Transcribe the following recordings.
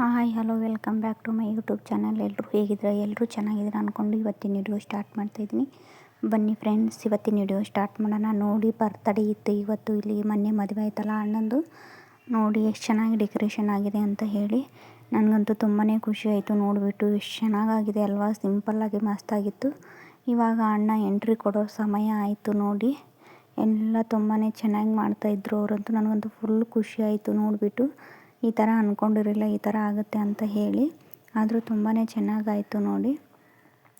Hi hello welcome back to my YouTube channel ಎಲ್ಲರೂ ಹೇಗಿದ್ರೆ ಎಲ್ಲರೂ ಚೆನ್ನಾಗಿದ್ರೆ ಅಂದ್ಕೊಂಡು ಇವತ್ತಿನ ವಿಡಿಯೋ ಸ್ಟಾರ್ಟ್ ಮಾಡ್ತಾಯಿದ್ದೀನಿ ಬನ್ನಿ ಫ್ರೆಂಡ್ಸ್ ಇವತ್ತಿನ ವಿಡಿಯೋ ಸ್ಟಾರ್ಟ್ ಮಾಡೋಣ. ನೋಡಿ ಬರ್ತಡೇ ಇತ್ತು ಇವತ್ತು. ಇಲ್ಲಿ ಮೊನ್ನೆ ಮದುವೆ ಆಯ್ತಲ್ಲ ಅಣ್ಣಂದು. ನೋಡಿ, ಎಷ್ಟು ಚೆನ್ನಾಗಿ ಡೆಕೋರೇಷನ್ ಆಗಿದೆ ಅಂತ ಹೇಳಿ. ನನಗಂತೂ ತುಂಬಾ ಖುಷಿ ಆಯಿತು. ನೋಡಿಬಿಟ್ಟು ಎಷ್ಟು ಚೆನ್ನಾಗಾಗಿದೆ ಅಲ್ವಾ? ಸಿಂಪಲ್ಲಾಗಿ ಮಸ್ತಾಗಿತ್ತು ಇವಾಗ ಅಣ್ಣ ಎಂಟ್ರಿ ಕೊಡೋ ಸಮಯ ಆಯಿತು ನೋಡಿ. ಎಲ್ಲ ತುಂಬಾ ಚೆನ್ನಾಗಿ ಮಾಡ್ತಾಯಿದ್ರು ಅವರಂತೂ. ನನಗಂತೂ ಫುಲ್ ಖುಷಿ ಆಯಿತು ನೋಡಿಬಿಟ್ಟು. ಈ ಥರ ಅಂದ್ಕೊಂಡಿರಲಿಲ್ಲ ಈ ಥರ ಆಗುತ್ತೆ ಅಂತ ಹೇಳಿ. ಆದರೂ ತುಂಬಾ ಚೆನ್ನಾಗಾಯಿತು ನೋಡಿ.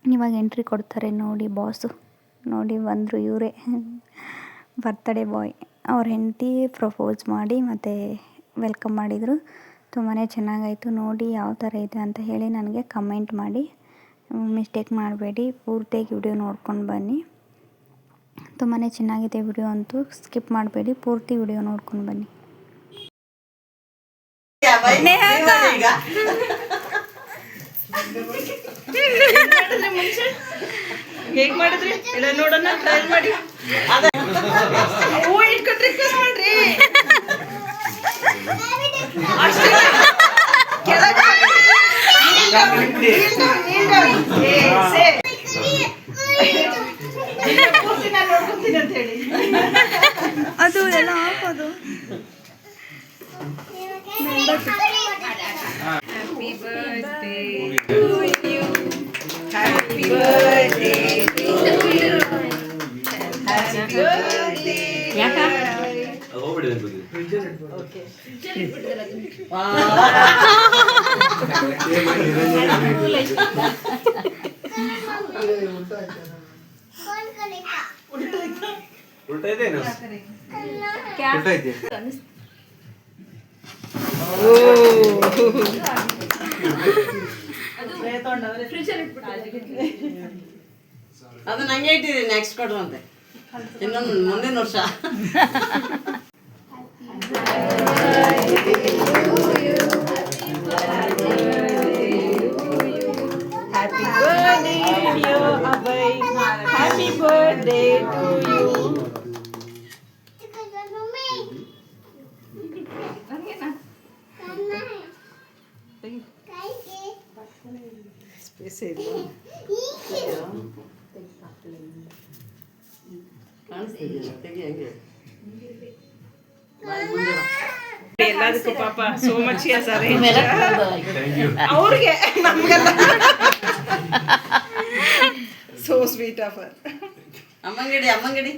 ಇವಾಗ ಎಂಟ್ರಿ ಕೊಡ್ತಾರೆ ನೋಡಿ ಬಾಸು ನೋಡಿ ಬಂದರು ಇವರೇ. ಬರ್ತಡೇ ಬಾಯ್ ಅವ್ರ ಹೆಂಡತಿ ಪ್ರಪೋಸ್ ಮಾಡಿ ಮತ್ತು ವೆಲ್ಕಮ್ ಮಾಡಿದರು. ತುಂಬಾ ಚೆನ್ನಾಗಾಯಿತು ನೋಡಿ ಯಾವ ಥರ ಇದೆ ಅಂತ ಹೇಳಿ ನನಗೆ ಕಮೆಂಟ್ ಮಾಡಿ. ಮಿಸ್ಟೇಕ್ ಮಾಡಬೇಡಿ, ಪೂರ್ತಿಯಾಗಿ ವಿಡಿಯೋ ನೋಡ್ಕೊಂಡು ಬನ್ನಿ. ತುಂಬಾ ಚೆನ್ನಾಗಿದೆ ವಿಡಿಯೋ ಅಂತೂ. ಸ್ಕಿಪ್ ಮಾಡಬೇಡಿ, ಪೂರ್ತಿ ವಿಡಿಯೋ ನೋಡ್ಕೊಂಡು ಬನ್ನಿ. ಹೇಗ್ ಮಾಡಿದ್ರಿ? ಇಲ್ಲ ನೋಡೋಣ ಟ್ರೈ ಮಾಡಿ. ಹೂ ಇಟ್ಕೊಂಡ್ರಿ ರಿಕ್ವೆಸ್ಟ್ ಮಾಡ್ರಿ. Happy birthday to you. Happy birthday to you. Happy birthday. ಉಲ್ಟಾ ಇದೇನು ಉಲ್ಟಾ ಇದೆ ಅದು ನಂಗೆ ಇಟ್ಟಿದ್ದೀನಿ ನೆಕ್ಸ್ಟ್ ಕೊಡ್ರಂತೆ ಇನ್ನೊಂದು ಮುಂದಿನ ವರ್ಷ Happy birthday, dear Abhay. Happy birthday to you. Space ಇಲ್ಲ. ಕಾಣಿಸ್ತಿದ್ದಿಲ್ಲ ತೆಗಿ ಹಂಗೆ ಎಲ್ಲದಕ್ಕೂ ಪಾಪ ಸೋ ಮಚ್ ಅವ್ರಿಗೆ ನಮ್ಗೆಲ್ಲ ಸೋ ಸ್ವೀಟ್ ಆಫ್ ಅಮ್ಮಂಗಡಿ ಅಮ್ಮಂಗಡಿ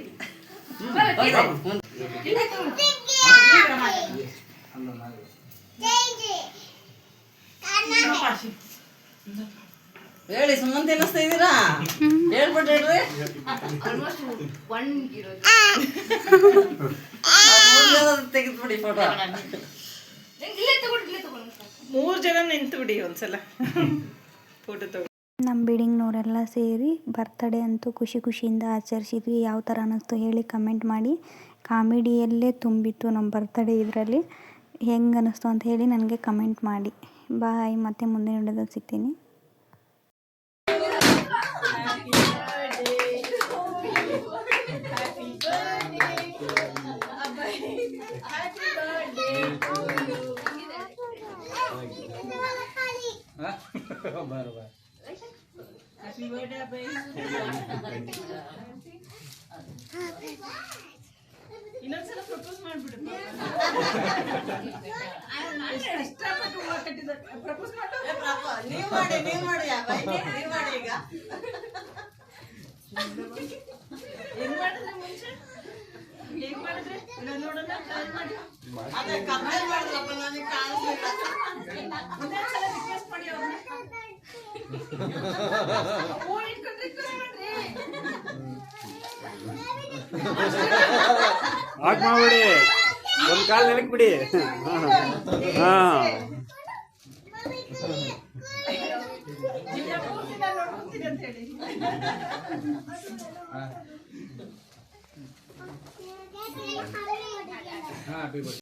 ಹೇಳಿ ಸುಮ್ಮನೆ ತಿನ್ನಿಸ್ತಾ ಇದ್ದೀರಾ ಹೇಳ್ಬಿಟ್ಟು ಹೇಳ್ರಿ. ತೆಗೆದ್ಬಿಡಿ ಫೋಟೋ ಮೂರು ಜನ ನಿಂತು ಬಿಡಿ ಒಂದ್ಸಲ. ಫೋಟೋ ತಗೋ. ನಮ್ಮ ಬಿಡಿಂಗ್ನವರೆಲ್ಲ ಸೇರಿ ಬರ್ತಡೇ ಅಂತೂ ಖುಷಿ ಖುಷಿಯಿಂದ ಆಚರಿಸಿದ್ವಿ. ಯಾವ ಥರ ಅನ್ನಿಸ್ತು ಹೇಳಿ ಕಮೆಂಟ್ ಮಾಡಿ. ಕಾಮಿಡಿಯಲ್ಲೇ ತುಂಬಿತ್ತು ನಮ್ಮ ಬರ್ತಡೇ ಇದರಲ್ಲಿ. ಹೆಂಗೆ ಅನ್ನಿಸ್ತು ಅಂತ ಹೇಳಿ ನನಗೆ ಕಮೆಂಟ್ ಮಾಡಿ. ಬಾಯ್ ಮತ್ತೆ ಮುಂದಿನ ವಿಡಿಯೋದಲ್ಲಿ ಸಿಗ್ತೀನಿ. ಇನ್ನೊಂದ್ಸಲ ಪ್ರಪೋಸ್ ಮಾಡ್ಬಿಡು ಪ್ರಪೋಸ್ ಮಾಡು ನೀವು ಮಾಡಿ ನೀವು ಮಾಡಿ ನೀವು ಮಾಡಿ ಈಗ ಹಾಕ್ ಮಾಡ್ಬಿಡಿ ಒಂದ್ ಕಾಲ್ ನೆಲಕ್ ಬಿಡಿ ಹಾ ಇಲ್ಲ ಪೂರ್ತಿ ನಾನು ನೋಡ್ಕೊಂತೀನಿ ಅಂತ ಹೇಳಿ ಹಾ